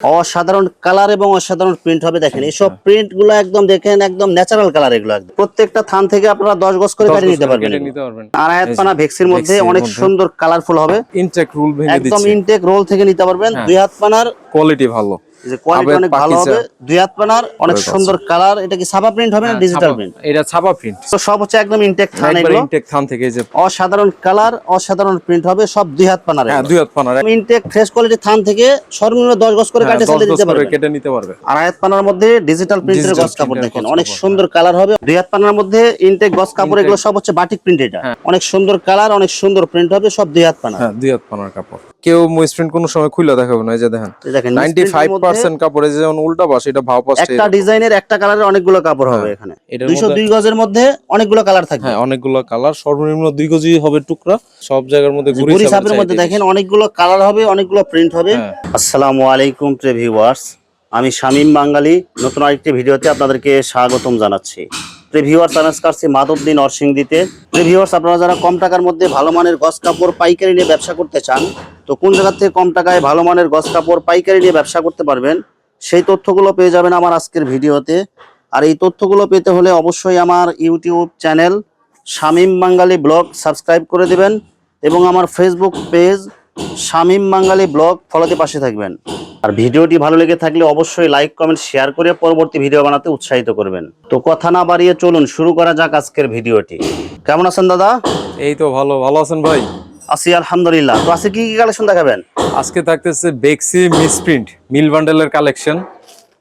অসাধারণ কালার এবং অসাধারণ প্রিন্ট হবে দেখেন। এইসব প্রিন্টগুলো একদম দেখেন একদম ন্যাচারাল কালার এগুলো একদম। প্রত্যেকটা থান থেকে আপনারা দশ গজ করে নিতে পারবেন। আর আয়াত পানা ভেক্সির মধ্যে অনেক সুন্দর কালারফুল হবে। ইনটেক রুল একদম ইনটেক রোল থেকে নিতে পারবেন। হ্যাঁ। দুই হাত পানার কোয়ালিটি ভালো। যে কোয়ালিটি অনেক ভালো হবে দুই হাত পানার অনেক সুন্দর কালার এটা কি সাবা প্রিন্ট হবে না হ্যাঁ, ডিজিটাল প্রিন্ট এটা ছাপা প্রিন্ট তো সব হচ্ছে একদম ইনটেক থান এগুলো। ইনটেক থান থেকে এই যে অসাধারণ কালার অসাধারণ প্রিন্ট হবে সব দুই হাত পানার হ্যাঁ দুই হাত পানার। ইনটেক ফ্রেশ কোয়ালিটি থান থেকে সর্বনিম্ন দশ গজ করে হ্যাঁ, কাটে সেটা দিতে করে পারবেন কেটে নিতে পারবে। আর আয়াত পানার মধ্যে ডিজিটাল প্রিন্টের গস কাপড় দেখেন অনেক সুন্দর কালার হবে। দুই হাত পানার মধ্যে ইনটেক গস কাপড় এগুলো সব হচ্ছে বাটিক প্রিন্ট এটা। হ্যাঁ। অনেক সুন্দর কালার অনেক সুন্দর প্রিন্ট হবে সব দুই হাত পানা হ্যাঁ দুই হাত পানার কাপড়। কেউ মুইস প্রিন্ট কোনো সময় খুলে দেখাবে না এই যে দেখেন। নাইনটি ফাইভ পার্সেন্ট কাপড়ে যেমন উল্টা পাশ এটা ভাও পাশে একটা ডিজাইনের একটা কালারের অনেকগুলো কাপড় হবে এখানে। এটার দুইশো দুই গজের মধ্যে অনেকগুলো কালার থাকবে। হ্যাঁ অনেকগুলো কালার সর্বনিম্ন দুই গজি হবে টুকরা। সব জায়গার মধ্যে গুড়ি গুড়ি সাপের মধ্যে দেখেন অনেকগুলো কালার হবে অনেকগুলো প্রিন্ট হবে। হ্যাঁ। আসসালামু আলাইকুম প্রে ভিউয়ার্স আমি শামীম বাঙালি। নতুন আরেকটি ভিডিওতে আপনাদেরকে স্বাগতম জানাচ্ছি। প্রে ভিউয়ার্স আমি মাধবদী নরসিংদীতে। প্রে ভিউয়ার্স আপনারা যারা কম টাকার মধ্যে ভালো মানের গস কাপড়, পাইকারি নিয়ে ব্যবসা করতে চান, তো কোন জায়গার থেকে কম টাকায় ভালো মানের গস কাপড়, পাইকারি নিয়ে ব্যবসা করতে পারবেন, সেই তথ্যগুলো পেয়ে যাবেন আমার আজকের ভিডিওতে। আর এই তথ্যগুলো পেতে হলে অবশ্যই আমার YouTube channel Shamim Bangali blog subscribe করে দেবেন এবং আমার Facebook page Shamim Bangali blog ফলোতে পাশে থাকবেন। আর ভিডিওটি ভালো লেগে থাকলে অবশ্যই লাইক কমেন্ট শেয়ার করে পরবর্তী ভিডিও বানাতে উৎসাহিত করবেন। তো কথা না বাড়িয়ে চলুন শুরু করা যাক আজকের ভিডিওটি। কেমন আছেন দাদা? এই তো ভালো ভালো আছেন ভাই? আছি আলহামদুলিল্লাহ। তো আজকে কি কি কালেকশন দেখাবেন? আজকে থাকতেছে বেক্সি মিসপ্রিন্ট মিল বান্ডেলের কালেকশন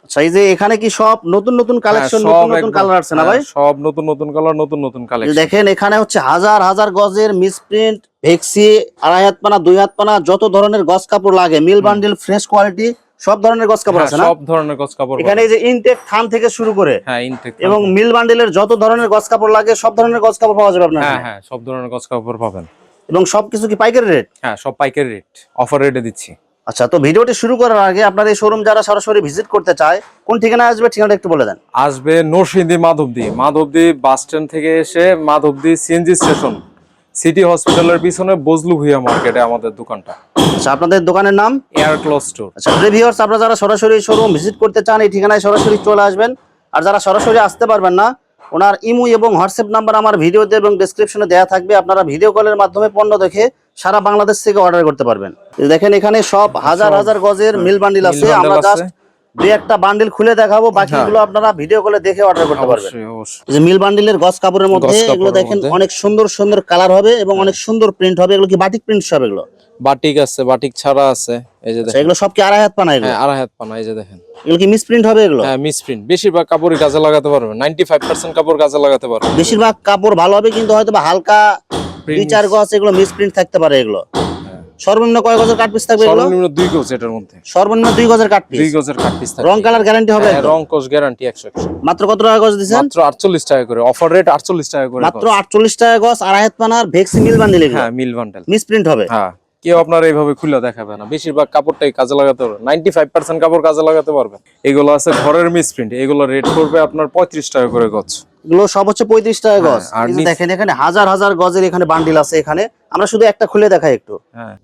আচ্ছা এই যে এখানে কি সব নতুন নতুন কালেকশন হ্যাঁ, নতুন নতুন কালার আসছে না ভাই? সব নতুন নতুন কালার নতুন নতুন কালেকশন দেখেন এখানে হচ্ছে হাজার হাজার গজের মিসপ্রিন্ট ভেক্সি আড়াই হাত পানা দুই হাত পানা যত ধরনের গজ কাপড় লাগে মিল বান্ডিল ফ্রেশ কোয়ালিটি সব ধরনের গজ কাপড় আছে না? হ্যাঁ, সব ধরনের গজ কাপড় এখানে এই যে ইনটেক থান থেকে শুরু করে হ্যাঁ ইনটেক এবং মিল বান্ডিলের যত ধরনের গজ কাপড় লাগে সব ধরনের গজ কাপড় পাওয়া যাবে আপনার হ্যাঁ হ্যাঁ সব ধরনের গজ কাপড় পাবেন। এবং সবকিছু কি পাইকারি রেট হ্যাঁ সব পাইকারি রেট অফার রেটে দিচ্ছি। আচ্ছা তো ভিডিওটি শুরু করার আগে আপনার এই শোরুম যারা সরাসরি ভিজিট করতে চায় কোন ঠিকানা আসবে ঠিকানাটা একটু বলে দেন। আসবে নরসিংদী মাধবদী। মাধবদী বাস স্ট্যান্ড থেকে এসে মাধবদী সিএনজি স্টেশন সিটি হসপিটালের পিছনে বজলু ভুইয়া মার্কেটে আমাদের দোকানটা। আচ্ছা আপনাদের দোকানের নাম? Air clothes store. আচ্ছা রিভিউয়ার্স আপনারা যারা সরাসরি শোরুম ভিজিট করতে চান এই ঠিকানায় সরাসরি চলে আসবেন। আর যারা সরাসরি আসতে পারবেন না ওনার ইমু এবং হোয়াটসঅ্যাপ নাম্বার আমার ভিডিওতে এবং ডেসক্রিপশনে দেওয়া থাকবে। আপনারা ভিডিও কলের মাধ্যমে পণ্য দেখে সারা বাংলাদেশ থেকে অর্ডার করতে পারবেন। দেখেন এখানে সব হাজার হাজার গজের মিল বান্ডিল আছে। আমরা জাস্ট দুই একটা বান্ডিল খুলে দেখাবো। বাকিগুলো আপনারা ভিডিও কলে দেখে অর্ডার করতে পারবেন। যে মিল বান্ডিলের গজ কাপড়ের মধ্যে এগুলো দেখেন অনেক সুন্দর সুন্দর কালার হবে এবং অনেক সুন্দর প্রিন্ট হবে। এগুলো কি বাটিক প্রিন্ট সব এগুলো? বাটিক আছে বাটিক ছাড়া আছে। এই যে আচ্ছা, দেখেন। এগুলো সব কি আড়াই হাত পানা এগুলো? হ্যাঁ আড়াই হাত পানা এই যে দেখেন। এগুলো কি মিস প্রিন্ট হবে এগুলো? হ্যাঁ মিসপ্রিন্ট বেশিরভাগ কাপড়ই কাজে লাগাতে পারবে। নাইনটি ফাইভ পার্সেন্ট কাপড় কাজে লাগাতে পারবেন বেশিরভাগ কাপড় ভালো হবে কিন্তু হয়তো বা হালকা দুই চার গজ এগুলো মিস প্রিন্ট থাকতে পারে এগুলো। সর্বনিম্ন কয় গজের কাট পিস থাকবে এগুলো? সর্বনিম্ন দুই গজ এটার মধ্যে। সর্বনিম্ন দুই গজের কাট পিস গজের কাট পিস থাকে রং কালার গ্যারান্টি হবে হ্যাঁ, রং কোষ গ্যারান্টি একশো একশো। মাত্র কত টাকা গজ দিচ্ছেন? মাত্র আটচল্লিশ টাকা করে। অফার রেট আটচল্লিশ টাকা করে মাত্র আটচল্লিশ টাকা গজ আড়াই হাত পানার ভেক্সি মিল বান্ডিল হ্যাঁ মিল বান্ডেল। মিস প্রিন্ট হবে? হ্যাঁ কেউ আপনার এইভাবে খুলে দেখাবে না। বেশিরভাগ কাপড়টাই কাজে লাগাতে পারবে। নাইনটি ফাইভ পার্সেন্ট কাপড় কাজে লাগাতে পারবে। এগুলো আছে ঘরের মিসপ্রিন্ট এগুলো রেট করবে আপনার পঁয়ত্রিশ টাকা করে গজ। এগুলো সব হচ্ছে পঁয়ত্রিশ টাকা গজ। হ্যাঁ, নিচ- দেখেন এখানে হাজার হাজার গজের এখানে বান্ডিল আছে এখানে। আমরা শুধু একটা খুলে দেখাই একটু। হ্যাঁ।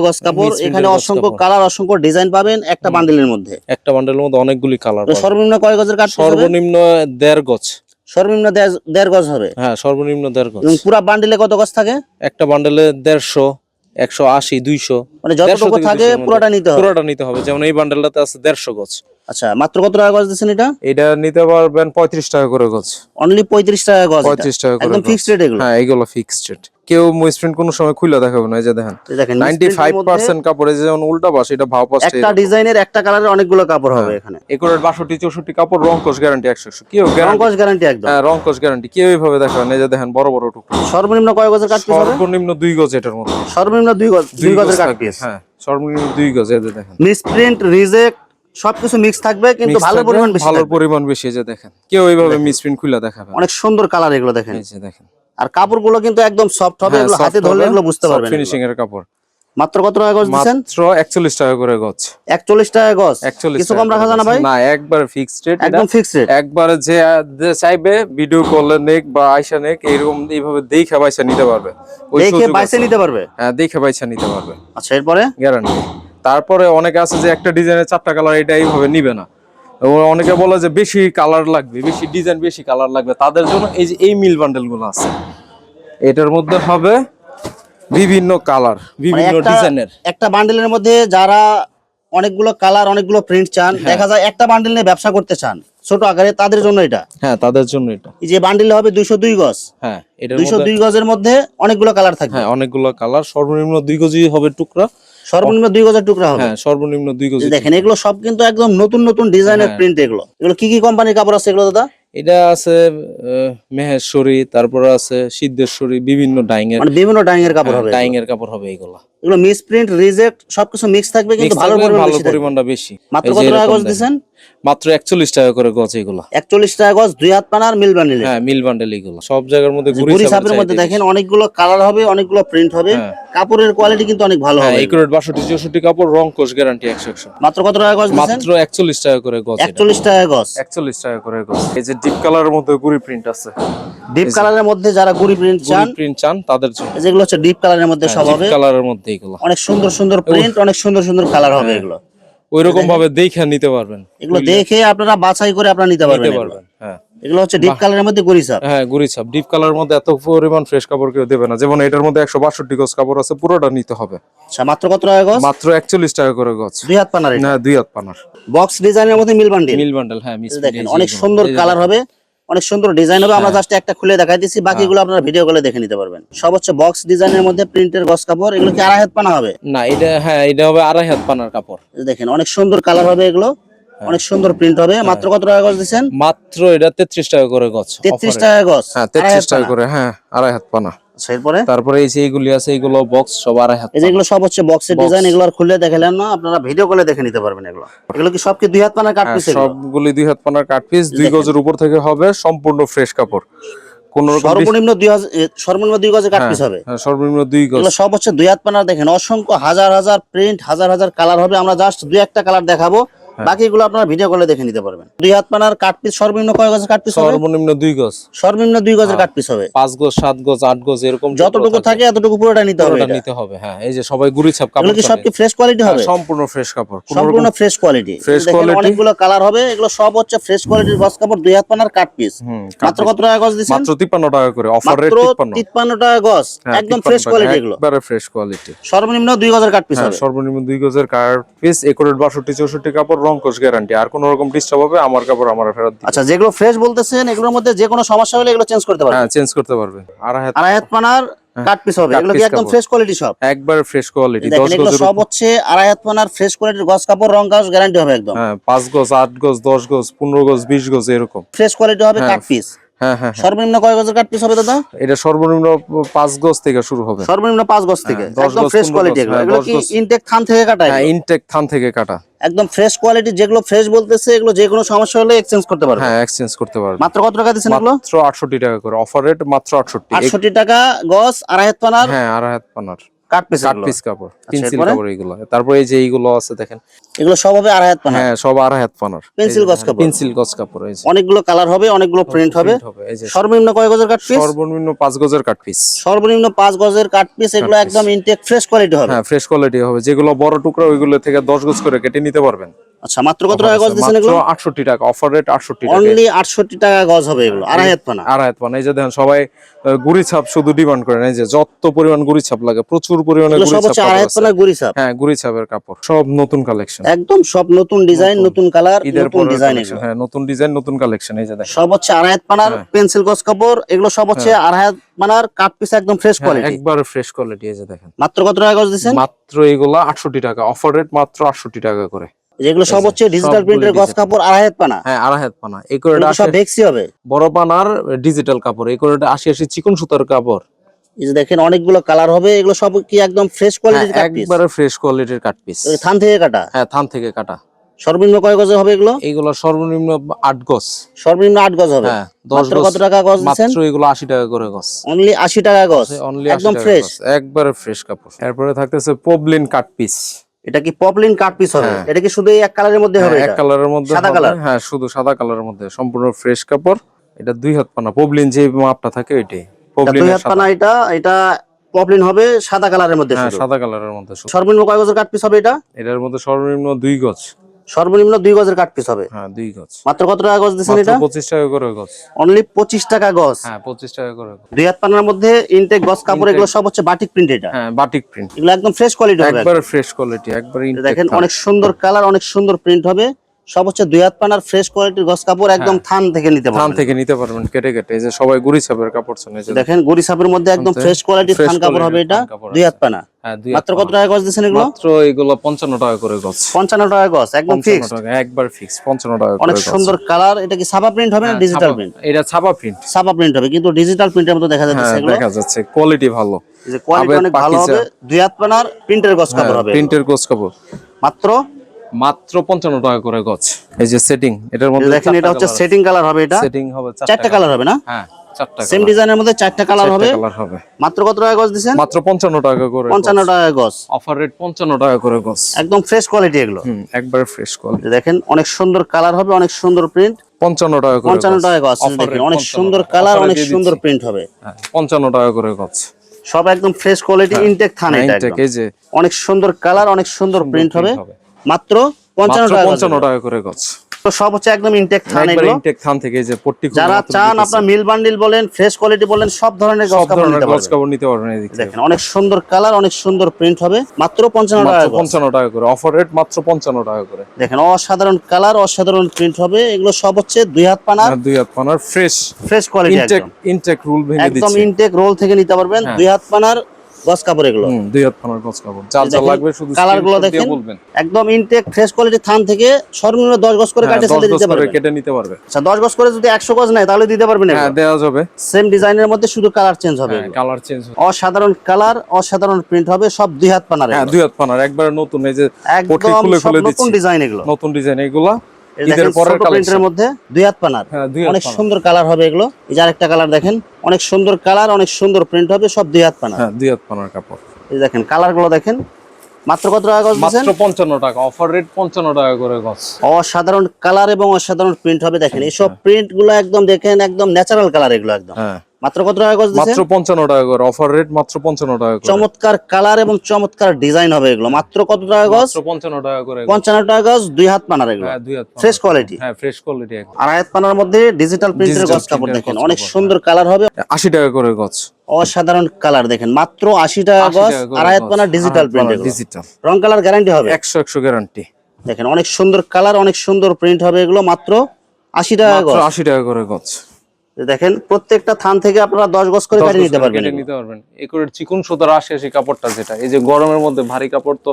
গজ কাপড়। এখানে অসংখ্য কালার অসংখ্য ডিজাইন পাবেন একটা বান্ডিলের মধ্যে। একটা বান্ডেলের মধ্যে অনেকগুলি কালার সর্বনিম্ন কয় গজের হবে? সর্বনিম্ন দেড় গজ। সর্বনিম্ন দেড়- গজ হবে। হ্যাঁ সর্বনিম্ন দেড় গজ। পুরা বান্ডিলে কত গজ থাকে? একটা বান্ডেলে দেড়শো একশো আশি দুইশো। মানে যতটুকু থাকে 200 পুরোটা নিতে হবে। পুরোটা নিতে হবে। যেমন এই বান্ডেলটাতে আছে দেড়শো গজ। আচ্ছা মাত্র কত টাকা গজ দিচ্ছেন এটা? এটা নিতে পারবেন পঁয়ত্রিশ টাকা করে গজ। অনলি পঁয়ত্রিশ টাকা গজ। পঁয়ত্রিশ টাকা করে একদম ফিক্সড রেট এগুলো? হ্যাঁ এগুলো ফিক্সড রেট কেউ মুসপ্রিন্ট কোনো সময় খুলে দেখাবে না এই যে দেখেন। এই দেখেন নাইনটি ফাইভ পার্সেন্ট কাপড়ে যেমন উল্টা পাশ এটা ভাও পাশ একটা ডিজাইনের একটা কালারের অনেকগুলো কাপড় হবে হ্যাঁ। এখানে। একুরের বাষট্টি চৌষট্টি কাপড় রং কোষ গ্যারান্টি একশো একশো। কেউ রং গ্যারান্টি একদম। হ্যাঁ রং কোষ গ্যারান্টি কেউ এইভাবে দেখাবে না এই যে দেখেন বড় বড় টুকরো। সর্বনিম্ন কয় গজের কাট পিস হবে? সর্বনিম্ন দুই গজ এটার মধ্যে। সর্বনিম্ন দুই গজ দুই গজের কাট পিস হ্যাঁ সর্বনিম্ন দুই গজ এই যে দেখেন। মিস প্রিন্ট রিজেক্ট সবকিছু মিক্স থাকবে কিন্তু ভালো পরিমাণ বেশি থাকবে। পরিমাণ বেশি যে দেখেন। কেউ এইভাবে মিসপ্রিন্ট খুলে দেখাবে অনেক সুন্দর কালার এগুলো দেখেন। এই যে দেখেন। আর কাপড়গুলো কিন্তু একদম সফট হবে এগুলো হাতে ধরলে এগুলো বুঝতে পারবেন ফিনিশিং এর কাপড়। মাত্র কত টাকা গজ দিচ্ছেন? মাত্র একচল্লিশ টাকা করে গজ। একচল্লিশ টাকা গজ। কিছু কম রাখা যায় না ভাই? না একবার ফিক্সড রেট একদম ফিক্সড রেট একবারে যে চাইবে ভিডিও কলে নেক বা আইসা নেক এরকম এইভাবে দেখে বাইসা নিতে পারবে। দেখে বাইসে। নিতে পারবে? হ্যাঁ দেখে বাইসা নিতে পারবে। আচ্ছা এরপরে? গ্যারান্টি তারপরে অনেকে আছে যে একটা ডিজাইনের চারটা কালার এটা এইভাবে নিবে না। অনেকে বলে যে বেশি কালার লাগবে বেশি ডিজাইন বেশি কালার লাগবে। তাদের জন্য এই যে এই মিল বান্ডেলগুলো আছে এটার মধ্যে হবে বিভিন্ন কালার মানে বিভিন্ন ডিজাইনের একটা বান্ডেলের মধ্যে যারা অনেকগুলো কালার অনেকগুলো প্রিন্ট চান হ্যাঁ। দেখা যায় একটা বান্ডেল নিয়ে ব্যবসা করতে চান ছোট আকারে তাদের জন্য এটা। হ্যাঁ তাদের জন্য এটা। এই যে বান্ডেল হবে দুইশো দুই গজ। হ্যাঁ এটার দুইশো মধ্যে দুইশো দুই গজের মধ্যে অনেকগুলো কালার থাকবে। হ্যাঁ অনেকগুলো কালার সর্বনিম্ন দুই গজই হবে টুকরা। সর্বনিম্ন দুই গজের টুকরা হবে। হ্যাঁ সর্বনিম্ন দুই গজ দেখেন এগুলো সব কিন্তু একদম নতুন নতুন ডিজাইনের হ্যাঁ। প্রিন্ট এগুলো। এগুলো কি কি কোম্পানির কাপড় আছে এগুলো দাদা? এটা আছে মেহেশ্বরী তারপর আছে সিদ্ধেশ্বরী বিভিন্ন ডাইং এর মানে বিভিন্ন ডাইং এর কাপড় হবে ডাইং এর কাপড় হবে এইগুলা এগুলো মিস প্রিন্ট রিজেক্ট সবকিছু মিক্স থাকবে কিন্তু ভালো ভালো পরিমাণটা বেশি। মাত্র কত টাকা গজ। দিচ্ছেন মাত্র একচল্লিশ টাকা করে গজ এগুলা। একচল্লিশ টাকা গজ দুই হাত পানার মিল বান্ডিল হ্যাঁ মিল বান্ডেল এগুলো। সব জায়গার মধ্যে গুড়ি ছাপের মধ্যে দেখেন অনেকগুলো কালার হবে অনেকগুলো প্রিন্ট হবে। হ্যাঁ। কাপড়ের কোয়ালিটি কিন্তু অনেক ভালো হ্যাঁ হবে। একুরেট বাষট্টি চৌষট্টি কাপড় রং কোষ গ্যারান্টি একশো একশো। মাত্র কত টাকা গজ দিচ্ছেন মাত্র একচল্লিশ টাকা করে গজ এটা। একচল্লিশ টাকা গজ। একচল্লিশ টাকা করে গজ। এই যে ডিপ কালারের মধ্যে গুড়ি প্রিন্ট আছে। ডিপ কালারের মধ্যে যারা গুড়ি প্রিন্ট চান প্রিন্ট চান তাদের জন্য। যেগুলো হচ্ছে ডিপ কালারের মধ্যে সব হবে। কালারের মধ্যে এগুলো। অনেক সুন্দর সুন্দর প্রিন্ট অনেক সুন্দর সুন্দর কালার হবে হ্যাঁ। এগুলো। ওই রকম ভাবে দেখে নিতে পারবেন। এগুলো দেখে আপনারা বাছাই করে আপনারা নিতে পারবেন নিতে। পারবেন হ্যাঁ। এগুলো হচ্ছে ডিপ কালারের মধ্যে গুড়ি ছাপ হ্যাঁ গুড়ি ছাপ ডিপ কালারের মধ্যে এত পরিমাণ ফ্রেশ কাপড় কেউ দেবে না। যেমন এটার মধ্যে একশো বাষট্টি গজ কাপড় আছে পুরোটা নিতে হবে। আচ্ছা মাত্র কত টাকা গজ? মাত্র একচল্লিশ টাকা করে গজ। দুই হাত পানার না দুই হাত পানার। বক্স ডিজাইনের মধ্যে মিল বান্ডিল মিল বান্ডেল হ্যাঁ মিস দেখেন অনেক সুন্দর কালার হবে। অনেক সুন্দর ডিজাইন হবে। হ্যাঁ। আমরা জাস্ট একটা খুলে দেখাই দিচ্ছি বাকিগুলো আপনারা ভিডিও গুলো দেখে নিতে পারবেন। সব হচ্ছে বক্স ডিজাইনের মধ্যে প্রিন্টের গস কাপড় এগুলো কি আড়াই হাত পানা হবে? না এটা হ্যাঁ এটা হবে আড়াই হাত পানার কাপড়। দেখেন অনেক সুন্দর কালার হবে এগুলো। হ্যাঁ। অনেক সুন্দর প্রিন্ট হবে। মাত্র কত টাকা গজ দিচ্ছেন? মাত্র এটা তেত্রিশ টাকা করে গছ তেত্রিশ টাকা গজ হ্যাঁ তেত্রিশ টাকা করে হ্যাঁ আড়াই হাত পানা। আচ্ছা, এরপরে? তারপরে এই যে এইগুলি আছে এইগুলো বক্স সব হাত এই যেগুলো সব হচ্ছে বক্সের ডিজাইন এগুলো আর খুলে দেখালেন না আপনারা ভিডিও করে দেখে নিতে পারবেন এগুলো। এগুলো কি সব কি দুই হাত পানা কাট হ্যাঁ, পিস সবগুলি দুই হাত পানার কাট পিস দুই গজের উপর থেকে হবে সম্পূর্ণ ফ্রেশ কাপড়। সর্বনিম্ন দুই সর্বনিম্ন দুই কাট পিস হবে। হ্যাঁ, সর্বনিম্ন দুই গজ। সব হচ্ছে দুই হাত পানার দেখেন অসংখ্য হাজার হাজার প্রিন্ট হাজার হাজার কালার হবে। আমরা জাস্ট দুই একটা কালার দেখাবো। হ্যাঁ। বাকিগুলো আপনারা ভিডিও করে দেখে নিতে পারবেন। দুই হাত পানার কাট পিস সর্বনিম্ন কয় গজের কাট পিস হবে? সর্বনিম্ন দুই গজ। সর্বনিম্ন দুই গজের কাট পিস হবে। পাঁচ গজ সাত গজ আট গজ এরকম যতটুকু থাকে এতটুকু পুরোটা নিতে হবে। নিতে হবে হ্যাঁ। এই যে সবাই গুড়ি ছাপ কাপড় কি সব কি ফ্রেশ কোয়ালিটি হবে হ্যাঁ, সম্পূর্ণ ফ্রেশ কাপড় সম্পূর্ণ ফ্রেশ কোয়ালিটি ফ্রেশ quality। অনেকগুলো কালার হবে এগুলো সব হচ্ছে ফ্রেশ কোয়ালিটির গজ কাপড় দুই হাত পানার কাট পিস মাত্র কত টাকা গজ দিচ্ছেন? মাত্র তিপ্পান্ন টাকা করে অফার রেট মাত্র তিপ্পান্ন। তিপ্পান্ন টাকা গজ হ্যাঁ, একদম ফ্রেশ কোয়ালিটি এগুলো। একবারে ফ্রেশ কোয়ালিটি সর্বনিম্ন দুই গজের কাট পিস হ্যাঁ হবে। সর্বনিম্ন দুই গজের কার পিস একুরেট বাষট্টি চৌষট্টি কাপড় রং কোষ গ্যারান্টি আর কোনো রকম ডিস্টার্ব হবে আমার কাপড় আমার ফেরত। আচ্ছা যেগুলো ফ্রেশ বলতেছেন এগুলোর মধ্যে যে কোনো সমস্যা হলে এগুলো চেঞ্জ করতে পারবে হ্যাঁ চেঞ্জ করতে পারবে। আড়াই হাত আড়াই হাত পানার কাট পিস হবে। এগুলো কি একদম ফ্রেশ কোয়ালিটি সব? একবার ফ্রেশ কোয়ালিটি দশ গজ এগুলো সব হচ্ছে আড়াই হাত পানার ফ্রেশ কোয়ালিটির গজ কাপড় রং কাজ গ্যারান্টি হবে একদম। হ্যাঁ পাঁচ গজ আট গজ দশ গজ পনেরো গজ বিশ গজ এরকম। ফ্রেশ কোয়ালিটি হবে কাট পিস হ্যাঁ হ্যাঁ হ্যাঁ। সর্বনিম্ন কয় গজের কাট পিস হবে দাদা? এটা সর্বনিম্ন পাঁচ গজ থেকে শুরু হবে। সর্বনিম্ন পাঁচ গজ থেকে। হ্যাঁ, একদম ফ্রেশ কোয়ালিটি এগুলো। হ্যাঁ, কি ইনটেক থান থেকে কাটা হ্যাঁ ইনটেক থান থেকে কাটা। একদম ফ্রেশ কোয়ালিটি যেগুলো ফ্রেশ বলতেছে এগুলো যে কোনো সমস্যা হলে এক্সচেঞ্জ করতে পারবে। হ্যাঁ এক্সচেঞ্জ করতে পারবে। মাত্র কত টাকা দিচ্ছেন এগুলো? মাত্র আটষট্টি টাকা করে। অফার রেট মাত্র আটষট্টি। আটষট্টি টাকা গজ আড়াই হাত পানার। হ্যাঁ আড়াই হাত পানার। কাট পিস কাট পিস কাপড় পেন্সিল কাপড় এগুলো। তারপরে এই যে এইগুলো আছে দেখেন। এগুলো সব হবে আড়াই হাত পানা হ্যাঁ সব আড়াই হাত পানার। Pencil গজ কাপড়। পেন্সিল গজ কাপড় এই যে। অনেকগুলো কালার হবে অনেকগুলো প্রিন্ট হবে। সর্বনিম্ন কয় গজের কাট পিস সর্বনিম্ন গজের কাট পিস সর্বনিম্ন পাঁচ গজের কাট পিস এগুলো একদম ইনটেক ফ্রেশ কোয়ালিটি হবে। হ্যাঁ ফ্রেশ কোয়ালিটি হবে। যেগুলো বড় টুকরা ওইগুলো থেকে দশ গজ করে কেটে নিতে পারবেন। আচ্ছা মাত্র কত টাকা গজ মাত্র এগুলো? আটষট্টি টাকা অফার রেট আটষট্টি টাকা। অনলি আটষট্টি টাকা গজ হবে এগুলো আড়াই হাত পানা। আড়াই হাত পানা এই যে দেখেন সবাই গুড়ি ছাপ শুধু ডিমান্ড করেন এই যে যত পরিমাণ গুড়ি ছাপ লাগে প্রচুর পরিমাণে গুড়ি ছাপ কাপড় আড়াই হাত পানা গুড়ি সাপ হ্যাঁ গুড়ি ছাপের কাপড় সব নতুন কালেকশন একদম সব নতুন ডিজাইন নতুন। কালার নতুন ডিজাইন হ্যাঁ নতুন ডিজাইন নতুন কালেকশন এই যে দেখেন। সব হচ্ছে আড়াই হাত পানার হ্যাঁ। পেন্সিল গজ কাপড় এগুলো সব হচ্ছে আড়াই হাত পানার কাট পিস একদম ফ্রেশ হ্যাঁ, কোয়ালিটি একবারে ফ্রেশ কোয়ালিটি এই যে দেখেন। মাত্র কত টাকা গজ দিচ্ছেন মাত্র এগুলা আটষট্টি টাকা অফার রেট মাত্র আটষট্টি টাকা করে। যেগুলো সব হচ্ছে ডিজিটাল প্রিন্টের digital। কাপড় আড়াই হাত পানা। হ্যাঁ আড়াই হাত পানা। এই করে সব ভেক্সি হবে। বড় পানার ডিজিটাল কাপড়। এই করে আশি আশি চিকন সুতার কাপড়। এই যে দেখেন অনেকগুলো কালার হবে। এগুলো সব কি একদম ফ্রেশ কোয়ালিটির কাট পিস একবারে ফ্রেশ কোয়ালিটির কাট পিস থান থেকে কাটা? হ্যাঁ থান থেকে কাটা। সর্বনিম্ন কয় গজে হবে এগুলো? এগুলো সর্বনিম্ন আট গজ। সর্বনিম্ন আট গজ হবে। হ্যাঁ দশ মাত্র গজ কত টাকা গজ দিচ্ছেন? মাত্র এগুলো আশি টাকা করে গজ। অনলি আশি টাকা গজ। অনলি একদম ফ্রেশ একবারে ফ্রেশ কাপড়। এরপরে থাকতেছে পবলিন কাট পিস এটা কি পপলিন কাট পিস হবে? হ্যাঁ। এটা কি শুধু এক কালারের মধ্যে হবে এক কালারের মধ্যে সাদা কালার? হ্যাঁ শুধু সাদা কালারের মধ্যে। সম্পূর্ণ ফ্রেশ কাপড়। এটা দুই হাত পানা। পপলিন যে মাপটা থাকে ওইটাই। পপলিন দুই হাত পানা এটা এটা পপলিন হবে সাদা কালারের মধ্যে হ্যাঁ। সাদা কালারের মধ্যে। সর্বনিম্ন কয় গজের কাট পিস হবে এটা? এটার মধ্যে সর্বনিম্ন দুই গজ। সর্বনিম্ন দুই গজের কাঠ পিস হবে। হ্যাঁ দুই গজ। মাত্র কত টাকা গজ দিচ্ছেন এটা? পঁচিশ টাকা করে গজ। অনলি পঁচিশ টাকা গজ। হ্যাঁ পঁচিশ টাকা করে দুই হাত পানার মধ্যে ইনটেক গজ কাপড় এগুলো সব হচ্ছে বাটিক প্রিন্ট এটা। হ্যাঁ বাটিক প্রিন্ট এগুলো একদম ফ্রেশ কোয়ালিটি হবে একবারে ফ্রেশ কোয়ালিটি একবারে। দেখেন অনেক সুন্দর কালার অনেক সুন্দর প্রিন্ট হবে। সব হচ্ছে দুই হাত পানার ফ্রেশ কোয়ালিটির গজ কাপড় একদম থান থেকে নিতে থান পারবেন। থেকে নিতে পারবেন কেটে কেটে। এই যে সবাই গুড়ি ছাপের কাপড় শুনে দেখেন গরি সাপের মধ্যে একদম ফ্রেশ কোয়ালিটির থান কাপড় হবে এটা। দুই হাত পানা। হ্যাঁ মাত্র কত টাকা গজ এগুলো? মাত্র এগুলো পঞ্চান্ন টাকা করে গজ পঞ্চান্ন টাকা গজ একদম ফিক্স একবার ফিক্স পঞ্চান্ন টাকা করে অনেক সুন্দর কালার এটা কি সাবা প্রিন্ট হবে না হ্যাঁ, ডিজিটাল প্রিন্ট এটা ছাপা প্রিন্ট সাবা প্রিন্ট হবে কিন্তু ডিজিটাল প্রিন্টের মতো দেখা যাচ্ছে হ্যাঁ এগুলো দেখা যাচ্ছে। কোয়ালিটি ভালো। এই যে কোয়ালিটি অনেক ভালো হবে দুই হাত পানার প্রিন্টের গজ কাপড় হবে। প্রিন্টের গোছ কাপড়। মাত্র মাত্র পঞ্চান্ন টাকা করে গছ। এই যে সেটিং এটার মধ্যে দেখেন এটা হচ্ছে সেটিং কালার হবে এটা। সেটিং হবে চারটা কালার হবে না? হ্যাঁ চারটা সেম ডিজাইনের মধ্যে চারটা কালার হবে। কালার হবে। মাত্র কত টাকা গজ দিচ্ছেন? মাত্র পঞ্চান্ন টাকা করে পঞ্চান্ন টাকা গজ অফার রেট পঞ্চান্ন টাকা করে গজ একদম ফ্রেশ কোয়ালিটি এগুলো। হুম একবার ফ্রেশ কোয়ালিটি দেখেন অনেক সুন্দর কালার হবে অনেক সুন্দর প্রিন্ট পঞ্চান্ন টাকা করে পঞ্চান্ন গজ। টাকা গজ Offer দেখেন অনেক সুন্দর কালার অনেক সুন্দর প্রিন্ট হবে। হ্যাঁ, পঞ্চান্ন টাকা করে গজ সব একদম ফ্রেশ কোয়ালিটি ইনটেক থান এটা একদম। অনেক সুন্দর কালার অনেক সুন্দর প্রিন্ট হবে। মাত্র পঞ্চান্ন টাকা পঞ্চান্ন টাকা করে গজ। তো সব হচ্ছে একদম ইনটেক থান একবার এগুলো। ইনটেক থান থেকে যে পট্টি যারা চান। আপনার মিল বান্ডিল বলেন ফ্রেশ কোয়ালিটি বলেন সব ধরনের গজ কাপড় নিতে পারবেন। কাপড় নিতে পারবেন এদিক দেখেন অনেক সুন্দর কালার অনেক সুন্দর প্রিন্ট হবে। মাত্র পঞ্চান্ন টাকা মাত্র গজ। পঞ্চান্ন টাকা করে। অফার রেট মাত্র পঞ্চান্ন টাকা করে। দেখেন অসাধারণ কালার অসাধারণ প্রিন্ট হবে। এগুলো সব হচ্ছে দুই হাত পানার দুই হাত পানার ফ্রেশ ফ্রেশ কোয়ালিটি ইনটেক একদম। ইনটেক রুল ভেঙে একদম ইনটেক রোল থেকে নিতে পারবেন। হ্যাঁ। দুই হাত পানার গজ কাপড় এগুলো। দুই হাত পানার গজ কাপড়। লাগবে শুধু কালারগুলো দেখেন একদম ইনটেক ফ্রেশ কোয়ালিটি থান থেকে সর্বনিম্ন দশ গজ করে হ্যাঁ, কাটে দিতে করে পারবেন। কেটে নিতে পারবে। আচ্ছা দশ গজ করে যদি একশো গজ নেয় তাহলে দিতে পারবেন হ্যাঁ দেওয়া যাবে। সেম ডিজাইনের মধ্যে শুধু কালার চেঞ্জ হবে। কালার চেঞ্জ অসাধারণ কালার অসাধারণ প্রিন্ট হবে সব দুই হাত পানার হ্যাঁ দুই হাত পানার একবারে নতুন এই যে একদম খুলে খুলে নতুন ডিজাইন এগুলো। নতুন ডিজাইন এগুলা। প্রিন্টের মধ্যে দুই হাত পানার। হ্যাঁ অনেক সুন্দর কালার হবে এগুলো। এই যে আরেকটা কালার দেখেন অনেক সুন্দর কালার অনেক সুন্দর প্রিন্ট হবে সব দুই হাত পানার। হ্যাঁ দুই হাত পানার কাপড়। এই দেখেন কালারগুলো দেখেন। মাত্র কত টাকা গজ দিচ্ছেন? মাত্র পঞ্চান্ন টাকা অফার রেট পঞ্চান্ন টাকা করে গজ। অসাধারণ কালার এবং অসাধারণ প্রিন্ট হবে দেখেন। এইসব প্রিন্টগুলো একদম দেখেন একদম ন্যাচারাল কালার এগুলো একদম। হ্যাঁ। মাত্র কত টাকা গজ মাত্র পঞ্চান্ন টাকা করে। অফার রেট মাত্র পঞ্চান্ন টাকা করে। চমৎকার কালার এবং চমৎকার ডিজাইন হবে এগুলো। মাত্র কত টাকা গজ? মাত্র টাকা করে গজ। পঞ্চান্ন টাকা গজ দুই হাত পানার এগুলো। হ্যাঁ দুই হাত ফ্রেশ কোয়ালিটি হ্যাঁ ফ্রেশ কোয়ালিটি আড়াই হাত পানার মধ্যে ডিজিটাল প্রিন্টের গজ কাপড় দেখেন। অনেক সুন্দর কালার হবে। আশি টাকা করে গজ। অসাধারণ কালার দেখেন। মাত্র আশি টাকা গজ আড়াই হাত পানার ডিজিটাল প্রিন্ট ডিজিটাল রং কালার গ্যারান্টি হবে। একশো একশো গ্যারান্টি দেখেন অনেক সুন্দর কালার অনেক সুন্দর প্রিন্ট হবে এগুলো। মাত্র আশি টাকা মাত্র গজ। আশি টাকা করে গজ। দেখেন প্রত্যেকটা থান থেকে আপনারা দশ গজ করে কাটিয়ে নিতে পারবেন। নিতে পারবেন। এই করে চিকুন সুতার আশি আশি কাপড়টা যেটা। এই যে গরমের মধ্যে ভারী কাপড় তো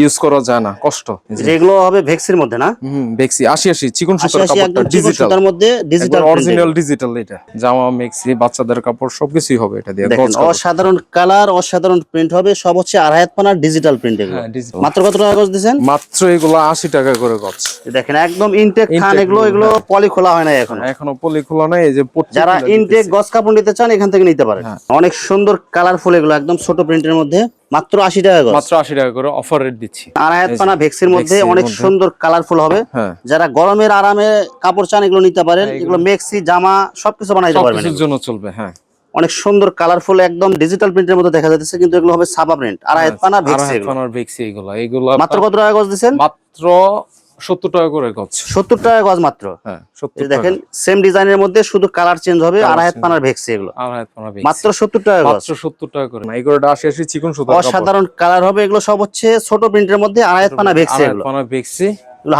ইউজ করা যায় না কষ্ট। যেগুলো হবে ভেক্সির মধ্যে না? হুম দেখছি আশি আশি চিকুন সুতার কাপড়টা ডিজিটাল সুতার মধ্যে ডিজিটাল অরিজিনাল ডিজিটাল এটা। জামা মেক্সি বাচ্চাদের কাপড় সবকিছুই হবে এটা দিয়ে। দেখেন অসাধারণ কালার অসাধারণ প্রিন্ট হবে। সব হচ্ছে আড়াই হাত পানার ডিজিটাল প্রিন্ট এগুলো। হ্যাঁ মাত্র কত টাকা গজ দিচ্ছেন? মাত্র এগুলো আশি টাকা করে গজ। দেখেন একদম ইনটেক খান এগুলো এগুলো পলি খোলা হয় না এখন। এখনও পলি খোলা নাই। এই যে যারা ইনটেক। গজ কাপড় নিতে চান এখান থেকে নিতে পারেন। হ্যাঁ। অনেক সুন্দর কালারফুল এগুলো একদম ছোট প্রিন্টের মধ্যে মাত্র আশি টাকা গজ মাত্র আশি টাকা করে অফার রেট দিচ্ছি। হাত ভেক্সির মধ্যে অনেক সুন্দর কালারফুল হবে। হ্যাঁ। যারা গরমের আরামে কাপড় চান এগুলো নিতে পারেন। হ্যাঁ, এগুলো মেক্সি জামা সবকিছু বানাইতে পারবেন জন্য চলবে হ্যাঁ। অনেক সুন্দর কালারফুল একদম ডিজিটাল প্রিন্টের মধ্যে দেখা যাচ্ছে কিন্তু এগুলো হবে সাবা প্রিন্ট আড়াই হাত পানা ভেক্সি এগুলো। মাত্র কত টাকা গজ দিচ্ছেন? মাত্র সত্তর টাকা করে গজ। সত্তর টাকা গজ মাত্র? হ্যাঁ দেখেন সেম ডিজাইনের মধ্যে শুধু কালার চেঞ্জ হবে আড়াই হাত পানার ভেক্সি এগুলো। আড়াই পানার ভেক্সি। মাত্র সত্তর টাকা গজ। মাত্র সত্তর টাকা করে। না এগুলো আশি আশি চিকন সুতার কাপড়। অসাধারণ কালার হবে এগুলো সব হচ্ছে ছোট প্রিন্টের মধ্যে আড়াই হাত পানা ভেক্সি এগুলো। পানার ভেক্সি।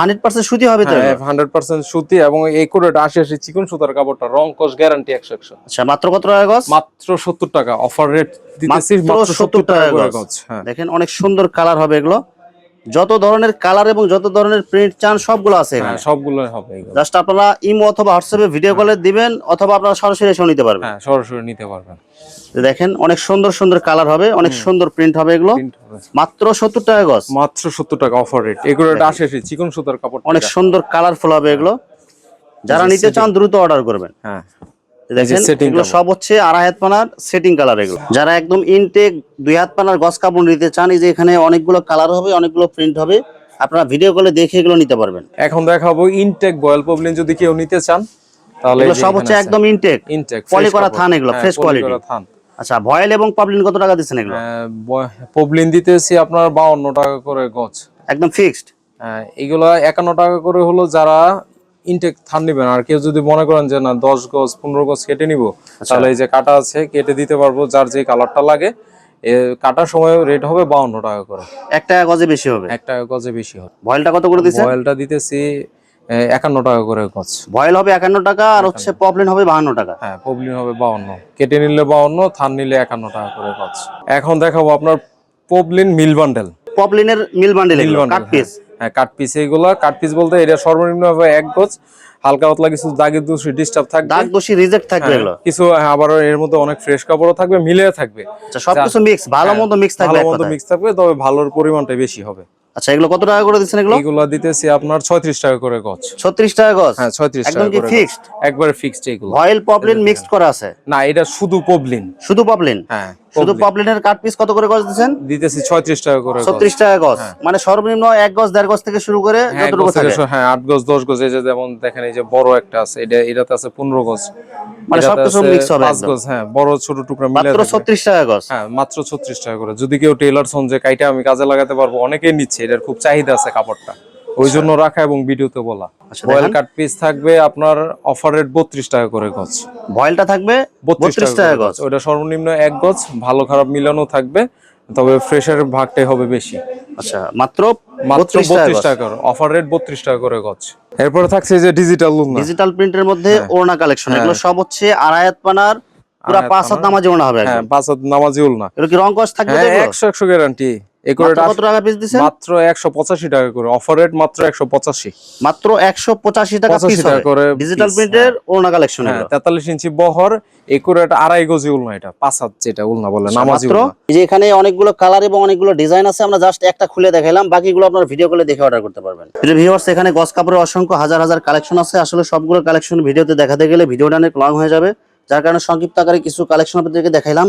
হান্ড্রেড পার্সেন্ট সুতি হবে তো হ্যাঁ? হান্ড্রেড পার্সেন্ট সুতি এবং এই করে আশি আশি চিকন সুতার কাপড়টা রং কস গ্যারান্টি একশো একশো। আচ্ছা মাত্র কত টাকা গজ? মাত্র সত্তর টাকা। অফার রেট দিতেছি মাত্র মাত্র 70 সত্তর টাকা। গজ। হ্যাঁ। দেখেন অনেক সুন্দর কালার হবে এগুলো। যত ধরনের কালার এবং যত ধরনের প্রিন্ট চান সবগুলো আছে হ্যাঁ এখানে সবগুলো হবে জাস্ট আপনারা ইমো অথবা হোয়াটসঅ্যাপে ভিডিও কলে দিবেন অথবা আপনারা সরাসরি এসেও নিতে পারবেন। হ্যাঁ সরাসরি নিতে পারবেন। দেখেন অনেক সুন্দর সুন্দর কালার হবে অনেক সুন্দর প্রিন্ট হবে এগুলো। মাত্র সত্তর টাকা গজ। মাত্র সত্তর টাকা অফার রেট এগুলো আশি আশি চিকন সুতার কাপড় অনেক সুন্দর কালারফুল হবে এগুলো। যারা নিতে চান দ্রুত অর্ডার করবেন। হ্যাঁ। দেখেন এগুলো সব হচ্ছে আড়াই হাত পানার সেটিং কালার এগুলো। যারা একদম ইনটেক দুই হাত পানার গস কাপড় নিতে চান এই যে এখানে অনেকগুলো কালার হবে অনেকগুলো প্রিন্ট হবে আপনারা ভিডিও কলে দেখে এগুলো নিতে পারবেন। এখন দেখাবো ইনটেক বয়েল পবলিন যদি কেউ নিতে চান তাহলে এগুলো সব হচ্ছে একদম ইনটেক ইনটেক পলি করা থান এগুলো, fresh quality। থান আচ্ছা ভয়েল এবং পাবলিন কত টাকা দিচ্ছেন এগুলো? পবলিন দিতেছি আপনার বাউন্ন টাকা করে গছ। একদম ফিক্সড হ্যাঁ, এগুলো একান্ন টাকা করে হলো যারা ইনটেক থান নিবেন। আর কেউ যদি মনে করেন যে না দশ গজ পনেরো গজ কেটে নিব তাহলে এই যে কাটা আছে কেটে দিতে পারব যার যে কালারটা লাগে কাটার সময় রেট হবে বাউন্ন টাকা করে। এক টাকা গজে বেশি হবে? এক টাকা গজে বেশি হবে। ভয়েলটা কত করে দিচ্ছেন? বয়েলটা দিতেছি একান্ন টাকা করে গছ ভয়েল হবে একান্ন টাকা আর হচ্ছে পপলিন হবে বাহান্ন টাকা। হ্যাঁ পবলিন হবে বাউন্ন। কেটে নিলে বাউন্ন থান নিলে একান্ন টাকা করে গছ এখন দেখাবো আপনার poplin mill bundle পপলিনের mill bundle mill cut piece হ্যাঁ কাট পিস এইগুলা কাট পিস বলতে এটা সর্বনিম্ন হবে এক গজ। হালকা পাতলা কিছু দাগের দোষী ডিস্টার্ব থাকবে। দাগ দোষী রিজেক্ট থাকবে হ্যাঁ, এগুলো? কিছু হ্যাঁ, আবার এর মধ্যে অনেক ফ্রেশ কাপড়ও থাকবে মিলে থাকবে। আচ্ছা সবকিছু মিক্স ভালো মতো মিক্স থাকবে হ্যাঁ, ভালো মতো মিক্স থাকবে তবে ভালোর পরিমাণটা বেশি হবে। আচ্ছা এগুলো কত টাকা করে দিচ্ছেন এগুলো? এগুলা দিতেছি আপনার ছয়ত্রিশ টাকা করে গছ ছত্রিশ টাকা গজ? হ্যাঁ ছয়ত্রিশ একদম টাকা কি ফিক্সড একবারে ফিক্সড এগুলো। পপলিন মিক্সড করা আছে? না এটা শুধু পবলিন শুধু পপলিন হ্যাঁ। শুধু পপলিনের কাট পিস কত করে গজ দিচ্ছেন দিতেছি ছয়ত্রিশ টাকা করে গজ। ছত্রিশ টাকা গজ। মানে সর্বনিম্ন এক গজ দেড় গজ থেকে শুরু করে হ্যাঁ, যতটুকু থাকে হ্যাঁ আট গজ দশ গজ এই যে যেমন দেখেন এই যে বড় একটা আছে এটা এটাতে আছে পনেরো গজ। মানে সবকিছু mix হবে পাঁচ একদম। গজ হ্যাঁ বড় ছোট টুকরা মিলে মাত্র ছত্রিশ টাকা গজ। হ্যাঁ মাত্র ছত্রিশ টাকা করে। যদি কেউ টেলার সন যে কাইটা আমি কাজে লাগাতে পারব অনেকেই নিচ্ছে এটার খুব চাহিদা আছে কাপড়টা। ওই জন্য রাখা এবং ভিডিওতে বলা। বয়েল কাট পিস থাকবে আপনার অফার রেট বত্রিশ টাকা করে গজ। ভয়েলটা থাকবে বত্রিশ টাকা গজ। ওটা সর্বনিম্ন এক গজ ভালো খারাপ মিলানো থাকবে তবে ফ্রেশের ভাগটাই হবে বেশি। আচ্ছা মাত্র মাত্র বত্রিশ টাকা করে অফার রেট বত্রিশ টাকা করে গজ। এরপরে থাকছে যে ডিজিটাল লুনা ডিজিটাল প্রিন্টের মধ্যে ওড়না কালেকশন এগুলো সব হচ্ছে আড়ায়াত পানার পুরো পাঁচ হাত পানার। নামাজি ওড়না হবে হ্যাঁ পাঁচ হাত নামাজি উলনা এগুলো কি রং কস থাকবে হ্যাঁ গ্যারান্টি এগুলো মাত্র কত টাকা পিস দিচ্ছেন? মাত্র একশো পঁচাশি টাকা করে। অফার রেট মাত্র একশো পঁচাশি। মাত্র একশো পঁচাশি টাকা পিস টাকা করে ডিজিটাল প্রিন্টের ওড়না কালেকশন হ্যাঁ তেতাল্লিশ ইঞ্চি বহর একুরেট আড়াই গজি উলনা এটা পাঁচ হাত যেটা উলনা বলে নামাজি উলনা যে এখানে অনেকগুলো কালার এবং অনেকগুলো ডিজাইন আছে আমরা জাস্ট একটা খুলে দেখাইলাম বাকিগুলো আপনার ভিডিও কলে দেখে অর্ডার করতে পারবেন। ভিউয়ার্স এখানে গস কাপড়ের অসংখ্য হাজার হাজার কালেকশন আছে। আসলে সবগুলো কালেকশন ভিডিওতে দেখাতে গেলে ভিডিওটা অনেক লং হয়ে যাবে। যার কারণে সংক্ষিপ্ত আকারে কিছু কালেকশন আপনাদেরকে দেখাইলাম।